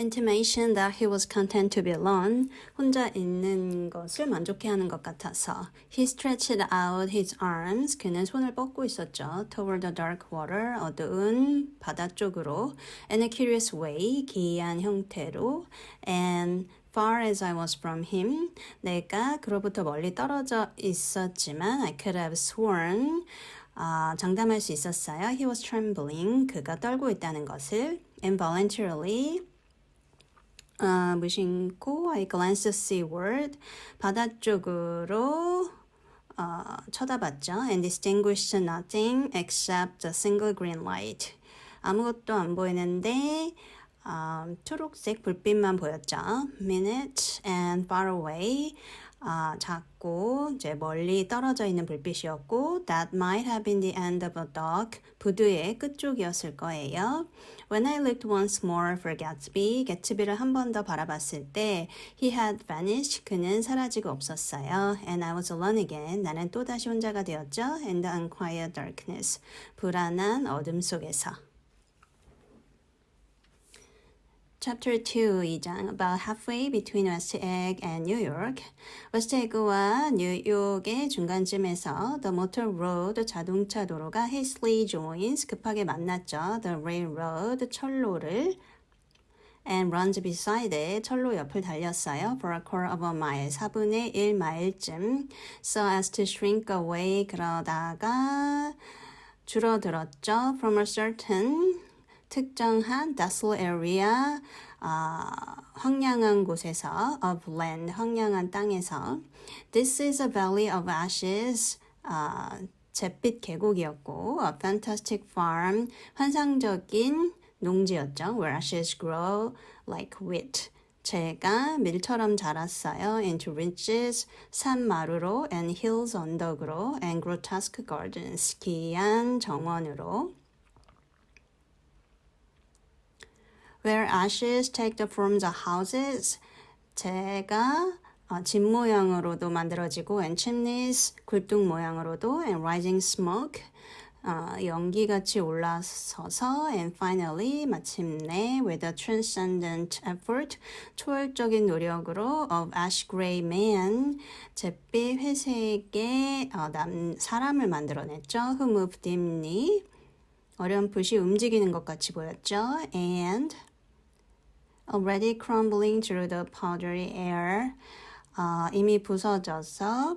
intimation that he was content to be alone. 혼자 있는 것을 만족해하는 것 같아서. He stretched out his arms. 그는 손을 뻗고 있었죠. Toward the dark water. 어두운 바다 쪽으로. In a curious way. 기이한 형태로. And far as I was from him. 내가 그로부터 멀리 떨어져 있었지만 I could have sworn. 아, 장담할 수 있었어요. He was trembling. 그가 떨고 있다는 것을. Involuntarily. 아, 무심코 I glanced seaward. 바다 쪽으로 어, 쳐다봤죠. And distinguished nothing except a single green light. 아무것도 안 보이는데 어, 초록색 불빛만 보였죠. Minute and far away. 아, 작고 이제 멀리 떨어져 있는 불빛이었고 that might have been the end of a dock 부두의 끝쪽이었을 거예요. When I looked once more for Gatsby, 개츠비를 한 번 더 바라봤을 때 he had vanished, 그는 사라지고 없었어요. And I was alone again, 나는 또 다시 혼자가 되었죠. In the unquiet darkness, 불안한 어둠 속에서. Chapter 2, 2장 About halfway between West Egg and New York. West Egg와 뉴욕의 중간쯤에서 The Motor Road 자동차 도로가 hastily joins 급하게 만났죠. The railroad 철로를 and runs beside it 철로 옆을 달렸어요. For a quarter of a mile 4분의 1 마일쯤 so as to shrink away 그러다가 줄어들었죠. From a certain 특정한 desolate area 아, 황량한 곳에서 of land 황량한 땅에서 This is a valley of ashes 아, 잿빛 계곡이었고 a fantastic farm 환상적인 농지였죠 where ashes grow like wheat 제가 밀처럼 자랐어요. into ridges, 산마루로 and hills 언덕으로 and grotesque gardens, 기이한 정원으로 where ashes take the forms of houses. 제가 어, 집 모양으로도 만들어지고 and chimneys 굴뚝 모양으로도 and rising smoke 어, 연기같이 올라서서 and finally 마침내 with a transcendent effort 초월적인 노력으로 of ash gray man 잿빛 회색의 어, 남 사람을 만들어냈죠. who moved dimly 어렴풋이 움직이는 것 같이 보였죠. and already crumbling through the powdery air. 어, 이미 부서져서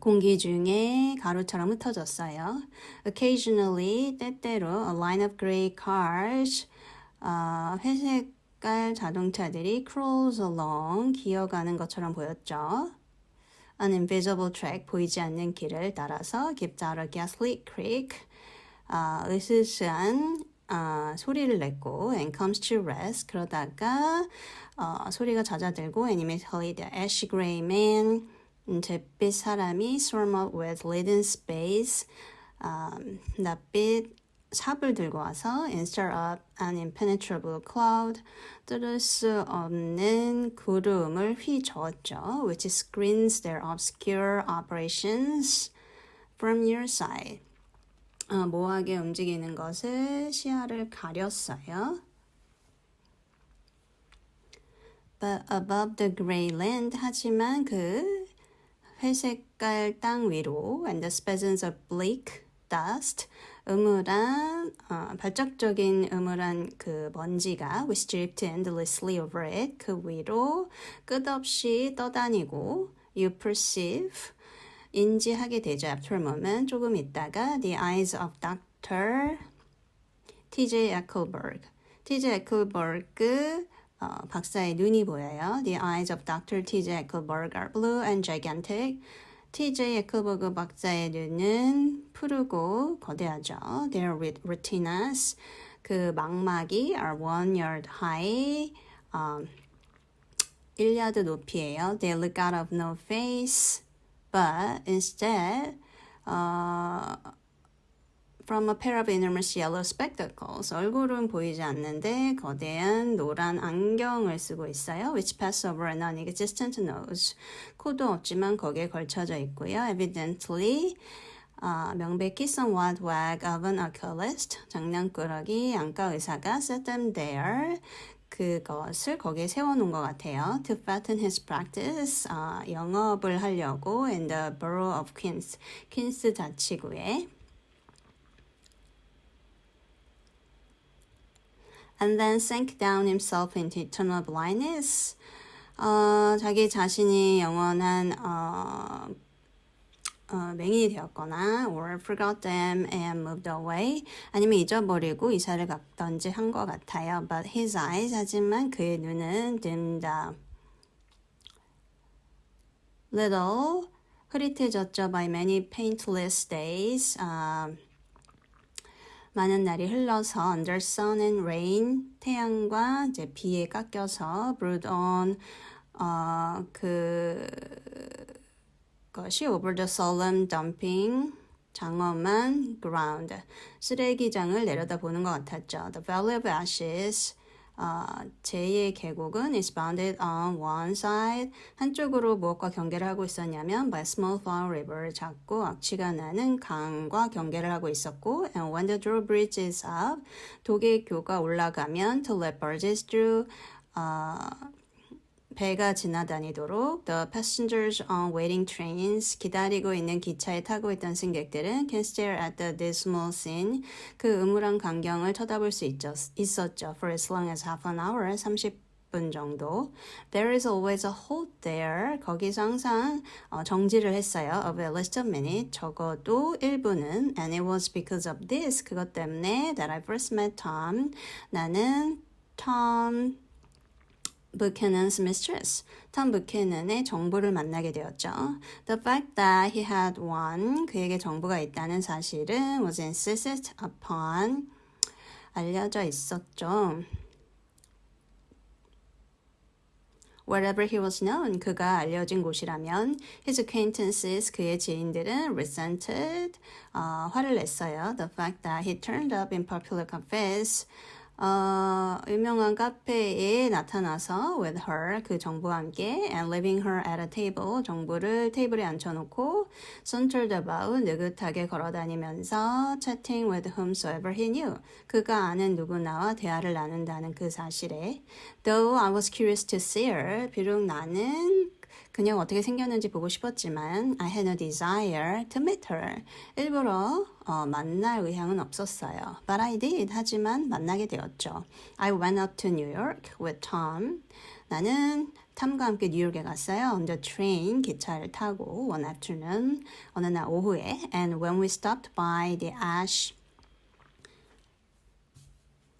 공기 중에 가루처럼 흩어졌어요. Occasionally, 때때로 a line of gray cars, 어, 회색깔 자동차들이 crawls along, 기어가는 것처럼 보였죠. An invisible track, 보이지 않는 길을 따라서 gives out a ghastly creak, 어, 으스스한 어, 소리를 냈고 and comes to rest 그러다가 어, 소리가 잦아들고 and immediately the ash gray man 음, 잿빛 사람이 swarm up with leaden space um, 낯빛 삽을 들고 와서 and stir up an impenetrable cloud 뚫을 수 없는 구름을 휘저었죠 which screens their obscure operations from your side 어, 모호하게 움직이는 것을 시야를 가렸어요. But above the gray land 하지만 그 회색깔 땅 위로 and the spasms of bleak dust 음울한 어, 발적적인 음울한 그 먼지가 which dripped endlessly over it 그 위로 끝없이 떠다니고 you perceive 인지하게 되죠. After a moment, 조금 있다가 The eyes of Dr. T.J. Ecclesburg. T.J. Ecclesburg 어, 박사의 눈이 보여요. The eyes of Dr. T.J. Ecclesburg are blue and gigantic. T.J. 에클버그 박사의 눈은 푸르고 거대하죠. Their retinas, 그 망막이 are one yard high, um, 1야드 높이에요. They look out of no face. But instead, uh, from a pair of enormous yellow spectacles, 얼굴은 보이지 않는데 거대한 노란 안경을 쓰고 있어요. which pass over a non-existent nose. 코도 없지만 거기에 걸쳐져 있고요. evidently, 어, 명백히 somewhat wag of an oculist, 장난꾸러기 안과 의사가 set them there. 그것을 거기에 세워놓은 것 같아요. To fatten his practice, 어, 영업을 하려고 in the borough of Queens, 퀸스 자치구에. And then sank down himself into eternal blindness. 어, 자기 자신이 영원한 어, 어, 맹인이 되었거나 or forgot them and moved away 아니면 잊어버리고 이사를 갔던지 한 것 같아요. But his eyes 하지만 그의 눈은 up. little 흐릿해졌죠 by many paintless days. 아, 많은 날이 흘러서 under sun and rain 태양과 이제 비에 깎여서 brood on 어 그 것이 over the solemn dumping 장엄한 ground 쓰레기장을 내려다보는 것 같았죠. The Valley of Ashes 어, 제2의 계곡은 is bounded on one side 한쪽으로 무엇과 경계를 하고 있었냐면 by small flower river 작고 악취가 나는 강과 경계를 하고 있었고 and when the drawbridge is up 도계교가 올라가면 to let barges through 어, 배가 지나다니도록 the passengers on waiting trains 기다리고 있는 기차에 타고 있던 승객들은 can stare at the dismal scene 그 음울한 광경을 쳐다볼 수 있죠, 있었죠 for as long as half an hour 30분 정도 there is always a halt there 거기서 항상 어, 정지를 했어요 of at least a minute 적어도 1분은 and it was because of this 그것 때문에 that I first met Tom 나는 Tom Buchanan's mistress, 톰 부캐넌의 정부를 만나게 되었죠. The fact that he had one, 그에게 정부가 있다는 사실은 was insisted upon, 알려져 있었죠. Wherever he was known, 그가 알려진 곳이라면 his acquaintances, 그의 지인들은 resented, 어, 화를 냈어요. The fact that he turned up in popular cafes, 어, 유명한 카페에 나타나서 with her 그 정부와 함께 and leaving her at a table 정부를 테이블에 앉혀놓고 sauntered about 느긋하게 걸어다니면서 chatting with whomsoever he knew 그가 아는 누구나와 대화를 나눈다는 그 사실에 though I was curious to see her 비록 나는 그녀가 어떻게 생겼는지 보고 싶었지만 I had no desire to meet her. 일부러 어, 만날 의향은 없었어요. But I did. 하지만 만나게 되었죠. I went up to New York with Tom. 나는 탐과 함께 뉴욕에 갔어요. On the train 기차를 타고 one afternoon 어느 날 오후에 and when we stopped by the ash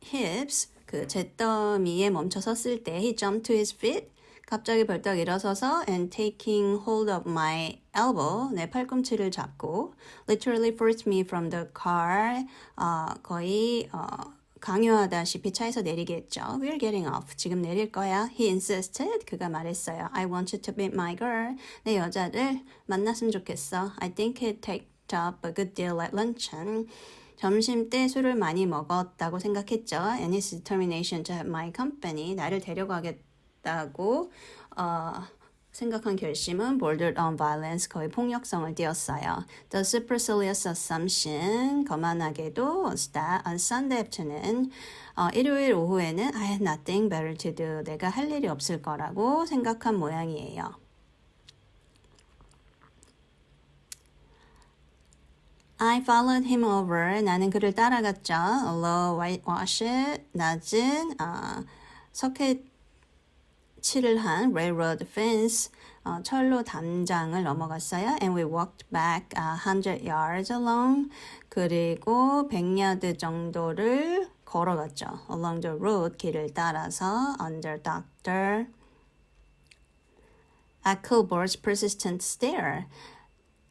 hips 그 잿더미에 멈춰 섰을 때 he jumped to his feet 갑자기 벌떡 일어서서 and taking hold of my elbow 내 팔꿈치를 잡고 literally forced me from the car 어, 거의 어, 강요하다시피 차에서 내리게 했죠. We're getting off. 지금 내릴 거야. He insisted. 그가 말했어요. I want you to meet my girl. 내 여자를 만났으면 좋겠어. I think he picked up a good deal at luncheon. 점심 때 술을 많이 먹었다고 생각했죠. And his determination to have my company. 나를 데려가겠다. 있다고 어, 생각한 결심은 bordered on violence 거의 폭력성을 띄었어요. The supercilious assumption 거만하게도 was that on Sunday afternoon 어, 일요일 오후에는 I had nothing better to do 내가 할 일이 없을 거라고 생각한 모양이에요. I followed him over. 나는 그를 따라갔죠. Low whitewash, 낮은 어, 석회 칠을 한 railroad fence 어, 철로 담장을 넘어갔어요. And we walked back a hundred yards along. 그리고 100야드 정도를 걸어갔죠. Along the road 길을 따라서 under Dr. Ecclesworth's persistent stare.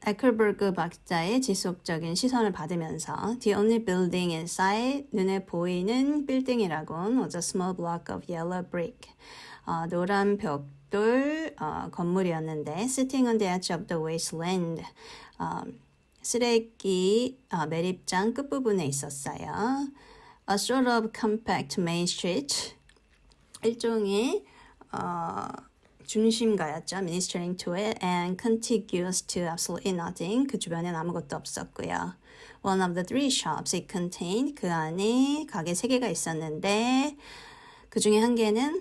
에클버그 박사의 지속적인 시선을 받으면서 The only building in sight 눈에 보이는 빌딩이라곤 was a small block of yellow brick. 어, 노란 벽돌 어, 건물이었는데 sitting on the edge of the wasteland 어, 쓰레기 어, 매립장 끝부분에 있었어요. A sort of compact main street 일종의 어, 중심가였죠. Ministering to it and contiguous to absolutely nothing. 그 주변엔 아무것도 없었고요. One of the three shops it contained 그 안에 가게 세 개가 있었는데 그 중에 한 개는